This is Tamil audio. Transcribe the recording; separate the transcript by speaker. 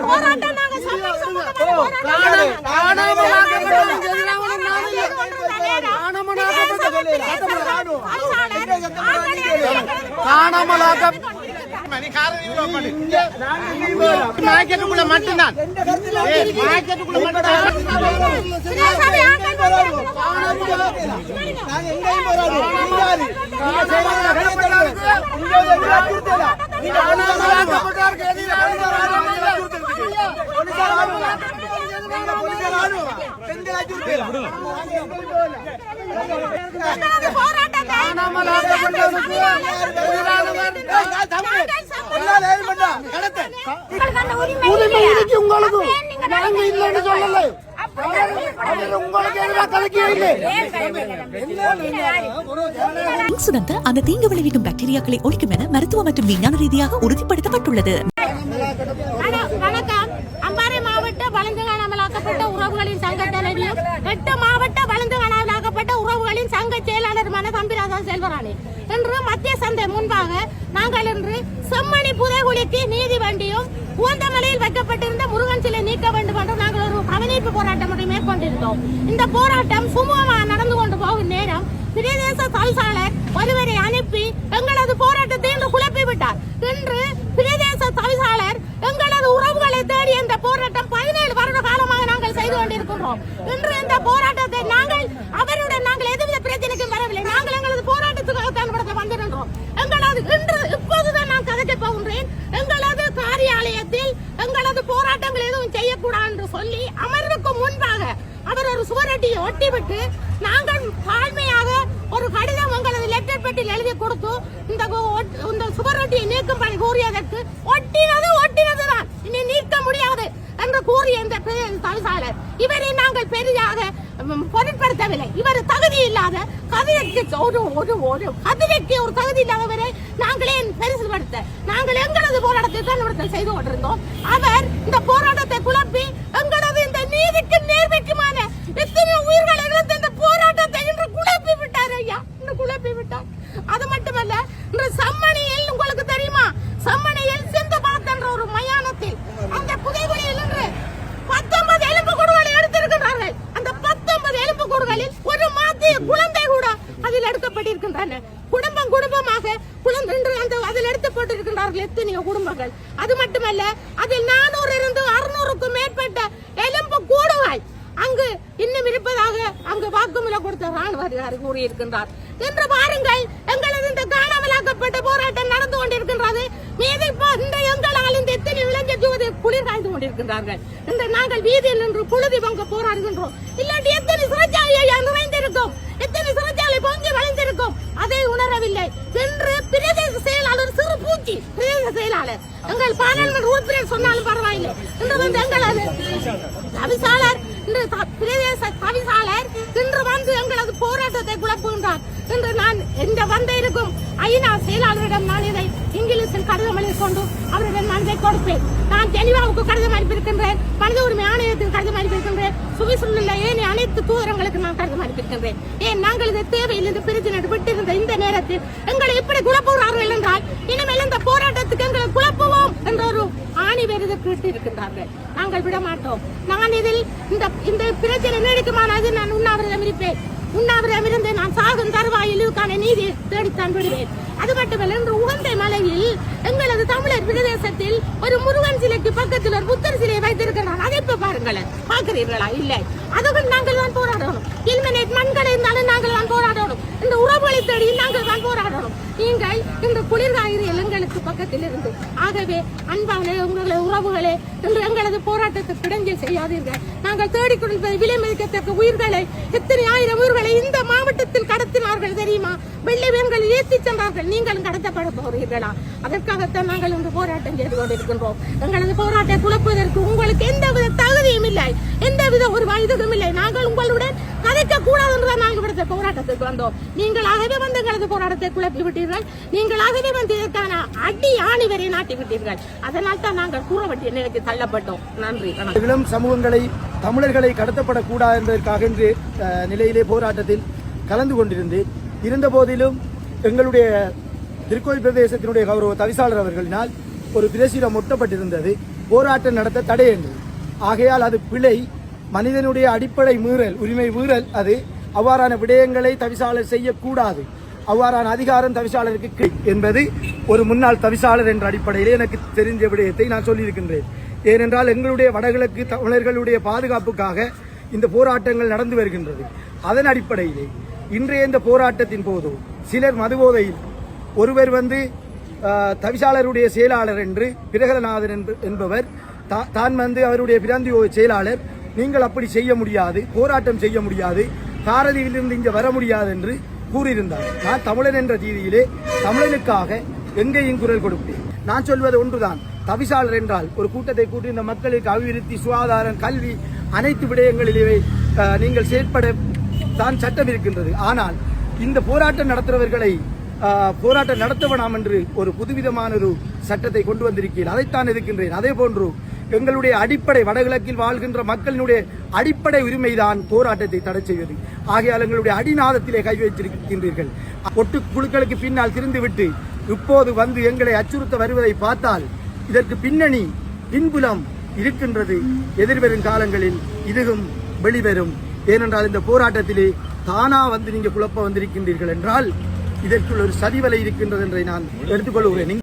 Speaker 1: போராட்டம் நாங்க சம்மன் சம்மந்தமான போராட்டம்
Speaker 2: மார்க்கெட்டுக்குள்ள மட்டும்தான் மார்க்கெட்டுக்குள்ள மட்டும்தான் உரிமை இருக்கு உங்களுக்கு நாங்க இல்லைன்னு சொல்லல. அவர்
Speaker 3: அந்த தீங்கு விளைவிக்கும் பாக்டீரியாக்களை ஒழிக்கும் என மருத்துவ மற்றும் விஞ்ஞான ரீதியாக உறுதிப்படுத்தப்பட்டுள்ளது.
Speaker 1: வணக்கம். அம்பாறை மாவட்ட வளர்ந்து காணாமலாக்கப்பட்ட உறவுகளின் சங்க தலைவியும் எட்டு மாவட்ட வளர்ந்து காணாமலாக்கப்பட்ட உறவுகளின் சங்க செயலாளருமான தம்பிராஜா செல்வராணி. இன்று மத்திய சந்தை முன்பாக நாங்கள் இன்று செம்மணி புதைகுழிக்கு நீதி வண்டியும் பூந்தமலையில் வைக்கப்பட்டிருந்த முருகன் சிலை நீக்க வேண்டும் என்று நாங்கள் ஒரு கவனிப்பு போராட்டம் ஒன்றை இந்த போராட்டம் சுமூகமாக நடந்து கொண்டு போகும் நேரம் பிரதேச தவிசாளர் ஒருவரை அனுப்பி எங்களது போராட்டத்தை இன்று குழப்பி விட்டார். இன்று பிரதேச தவிசாளர் எங்களது உறவுகளை தேடி இந்த போராட்டம் பதினேழு வருட காலமாக நாங்கள் செய்து கொண்டிருக்கின்றோம். இன்று இந்த போராட்டத்தை நாங்கள் அவருடன் நாங்கள் எதுவித பிரச்சனைக்கும் வரவில்லை. நாங்கள் எங்களது போராட்டத்துக்காக தான் வந்திருந்தோம். எங்களது இன்று இப்போதுதான் நான் கதைக்க போகின்றேன். எங்களது காரியாலயத்தில் எங்களது போராட்டங்கள் எதுவும் செய்யக்கூடாது என்று சொல்லி அமர் அவர் ஒரு சுவரொட்டியை ஒட்டிவிட்டு நாங்கள் தாழ்மையாக ஒரு கடிதம் உங்களது லெட்டர் பெட்டியில் எழுதி கொடுத்து இந்த ஒட்- இந்த சுவரொட்டியை நீக்கும்படி கூறியதற்கு ஒட்டினது தான் இனி நீக்க முடியாது என்று கூறிய இந்த தவிசாளர் இவரை நாங்கள் பெரிதாக பொருட்படுத்தவில்லை. இவர் தகுதி இல்லாத கதிரைக்கு ஒரு ஒரு ஒரு கதிரைக்கு ஒரு தகுதி இல்லாதவரை நாங்களே பெருசுபடுத்த. நாங்கள் எங்களது போராட்டத்தை தான் செய்து கொண்டிருந்தோம். அவர் இந்த போராட்டத்தை குழப்பி எங்களது இந்த நீதிக்கு நேர்மைக்குமான எத்தனை உயிர்களை இழந்த இந்த போராட்டத்தை இன்று குழப்பி விட்டார் ஐயா இன்று குழப்பி விட்டார் அது மட்டுமல்ல இன்று சம்மணியில் உங்களுக்கு தெரியுமா சம்மணியில் சிந்து என்ற ஒரு மயானத்தில் அந்த புதைகுழியில் இன்று பத்தொன்பது எலும்பு கூடுகளை எடுத்திருக்கிறார்கள் அந்த பத்தொன்பது எலும்பு கூடுகளில் ஒரு மாத்திய குழந்தை கூட பாதிக்கப்பட்டிருக்கின்றன குடும்பம் குடும்பமாக குழந்தை அந்த அதில் எடுத்து போட்டிருக்கின்றார்கள் எத்தனையோ குடும்பங்கள். அது மட்டுமல்ல அதில் நானூறு இருந்து அறுநூறுக்கும் மேற்பட்ட எலும்பு கூடுவாய். அங்கு இன்னும் இருப்பதாக அங்கு வாக்குமூலம் கொடுத்த ராணுவ அதிகாரி கூறியிருக்கின்றார். என்று பாருங்கள் எங்களது இந்த காணாமலாக்கப்பட்ட போராட்டம் நடந்து கொண்டிருக்கின்றது. மீது இந்த எங்களால் இந்த எத்தனை இளைஞர் ஜோதி குளிர் காய்ந்து கொண்டிருக்கின்றார்கள். இந்த நாங்கள் வீதியில் நின்று புழுதி பொங்க போராடுகின்றோம். இல்லாட்டி எத்தனை சிறைச்சாலை நிறைந்திருக்கும். எத்தனை சிறைச்சாலை பொங்கி வளைந்து அதை உணரவில்லை என்று பிரதேச செயலாளர் சிறு பூச்சி பிரதேச செயலாளர். எங்கள் பாராளுமன்ற உறுப்பினர் சொன்னாலும் பரவாயில்லை. இன்று வந்து எங்களது தவிசாளர் இன்று பிரதேச தவிசாளர் இன்று வந்து எங்களது போராட்டத்தை குழப்புகின்றார். இன்று நான் இந்த வந்திருக்கும் ஐநா செயலாளரிடம் நான் இதை இங்கிலீஷில் கடிதம் எழுதிக்கொண்டு அவரிடம் நன்றி கொடுப்பேன். நான் ஜெனிவாவுக்கு கடிதம் அனுப்பியிருக்கின்றேன். மனித உரிமை ஆணையத்துக்கு கடிதம் அனுப்பியிருக்கின்றேன். சுவிசுள்ள ஏனைய அனைத்து தூதரங்களுக்கு நான் கடிதம் அனுப்பியிருக்கின்றேன். ஏன் நாங்கள் இதை தேவையில் இந்த பிரச்சனை விட்டிருந்த இந்த நேரத்தில் எங்களை எப்படி குழப்புகிறார்கள் என்றால் இனிமேல் இந்த போராட்டம் எங்களை குழப்புவோம் என்ற ஒரு ஆணி இருக்கின்றார்கள் நாங்கள் விட மாட்டோம் நான் இதில் இந்த இந்த பிரச்சனை நீடிக்குமானது நான் உண்ணாவிரதம் இருப்பேன். உண்ணாவிரதம் இருந்து நான் சாகும் தருவாயிலுக்கான நீதி தேடித்தான் விடுவேன். அது மட்டுமல்ல இன்று உகந்தை மலையில் எங்களது தமிழர் பிரதேசத்தில் ஒரு முருகன் சிலைக்கு பக்கத்தில் ஒரு புத்தர் சிலையை வைத்திருக்கிறான் அதை இப்ப பாருங்களேன். பார்க்கிறீர்களா? இல்லை. அதுவும் நாங்கள் தான் போராடணும். இல்மினேட் மண்களை இருந்தாலும் நாங்கள் தான் போராடணும். இந்த உறவுகளை தேடி நாங்கள் தான் போராடணும். நீங்கள் இன்று குளிர்காயிறு எங்களுக்கு பக்கத்தில் இருந்து ஆகவே அன்பான உங்களை உறவுகளே என்று எங்களது போராட்டத்துக்கு இடைஞ்சல் செய்யாதீர்கள். நாங்கள் தேடிக்கொண்டிருப்பது விலை மதிக்கத்தக்க உயிர்களை எத்தனை ஆயிரம் உயிர்களை இந்த மாவட்டத்தில் கடத்தினார்கள் தெரியுமா? வெள்ளை வேன்கள் ஏற்றி சென்றார்கள். நீங்களும் கடத்தப்பட போகிறீர்களா? அதற்காகத்தான் நாங்கள் இன்று போராட்டம் செய்து கொண்டிருக்கின்றோம். எங்களது போராட்டத்தை குழப்புவதற்கு உங்களுக்கு எந்தவித தகுதியும் இல்லை. எந்தவித ஒரு வயதும் இல்லை. நாங்கள் உங்களுடன் கதைக்க கூடாது என்றுதான் நாங்கள் விடுத்த போராட்டத்துக்கு வந்தோம். நீங்களாகவே வந்து எங்களது போராட்டத்தை குழப்பி விட்டீர்கள் நீங்களாகவே வந்து இதற்கான அடி ஆணி வரை நாட்டி விட்டீர்கள் அதனால் தான் நாங்கள் கூற நிலைக்கு தள்ளப்பட்டோம். நன்றி
Speaker 4: இளம் சமூகங்களை தமிழர்களை கடத்தப்படக்கூடாது என்பதற்காக இன்று நிலையிலே போராட்டத்தில் கலந்து கொண்டிருந்து இருந்த போதிலும் எங்களுடைய திருக்கோயில் பிரதேசத்தினுடைய கௌரவ தவிசாளர் அவர்களினால் ஒரு பிரசிடம் ஒட்டப்பட்டிருந்தது போராட்டம் நடத்த தடை என்று. ஆகையால் அது பிழை. மனிதனுடைய அடிப்படை மீறல் உரிமை மீறல் அது. அவ்வாறான விடயங்களை தவிசாளர் செய்யக்கூடாது. அவ்வாறான அதிகாரம் தவிசாளருக்கு என்பது ஒரு முன்னாள் தவிசாளர் என்ற அடிப்படையிலே எனக்கு தெரிஞ்ச விடயத்தை நான் சொல்லியிருக்கின்றேன். ஏனென்றால் எங்களுடைய வடகிழக்கு தமிழர்களுடைய பாதுகாப்புக்காக இந்த போராட்டங்கள் நடந்து வருகின்றது. அதன் அடிப்படையிலே இன்றைய இந்த போராட்டத்தின் போது சிலர் மதுபோதையில் ஒருவர் வந்து தவிசாளருடைய செயலாளர் என்று பிரகலநாதன் என்ப- என்பவர் தா- தான் வந்து அவருடைய பிராந்திய செயலாளர் நீங்கள் அப்படி செய்ய முடியாது போராட்டம் செய்ய முடியாது காரதியிலிருந்து இங்கே வர முடியாது என்று கூறியிருந்தார். நான் தமிழன் என்ற ரீதியிலே தமிழனுக்காக எங்கேயும் குரல் கொடுப்பேன். நான் சொல்வது ஒன்றுதான். தவிசாளர் என்றால் ஒரு கூட்டத்தை கூட்டி இந்த மக்களுக்கு அபிவிருத்தி சுகாதாரம் கல்வி அனைத்து விடயங்களிலே நீங்கள் செயற்பட தான் சட்டம் இருக்கின்றது. ஆனால் இந்த போராட்டம் நடத்துறவர்களை போராட்டம் நடத்த வேணாம் என்று ஒரு புதுவிதமான ஒரு சட்டத்தை கொண்டு வந்திருக்கிறேன். அதைத்தான் இருக்கின்றேன். அதே போன்று எங்களுடைய அடிப்படை வடகிழக்கில் வாழ்கின்ற மக்களினுடைய அடிப்படை உரிமைதான் போராட்டத்தை தடை செய்வது. ஆகையால் எங்களுடைய அடிநாதத்திலே கை வைத்திருக்கின்றீர்கள். ஒட்டு குழுக்களுக்கு பின்னால் திருந்துவிட்டு இப்போது வந்து எங்களை அச்சுறுத்த வருவதை பார்த்தால் இதற்கு பின்னணி பின்புலம் இருக்கின்றது. எதிர்வரும் காலங்களில் இதுவும் வெளிவரும். ஏனென்றால் இந்த போராட்டத்திலே தானா வந்து நீங்க குழப்ப வந்திருக்கின்றீர்கள் என்றால் இதற்குள் ஒரு சதிவலை இருக்கின்றது என்றை நான் எடுத்துக்கொள்கிறேன்.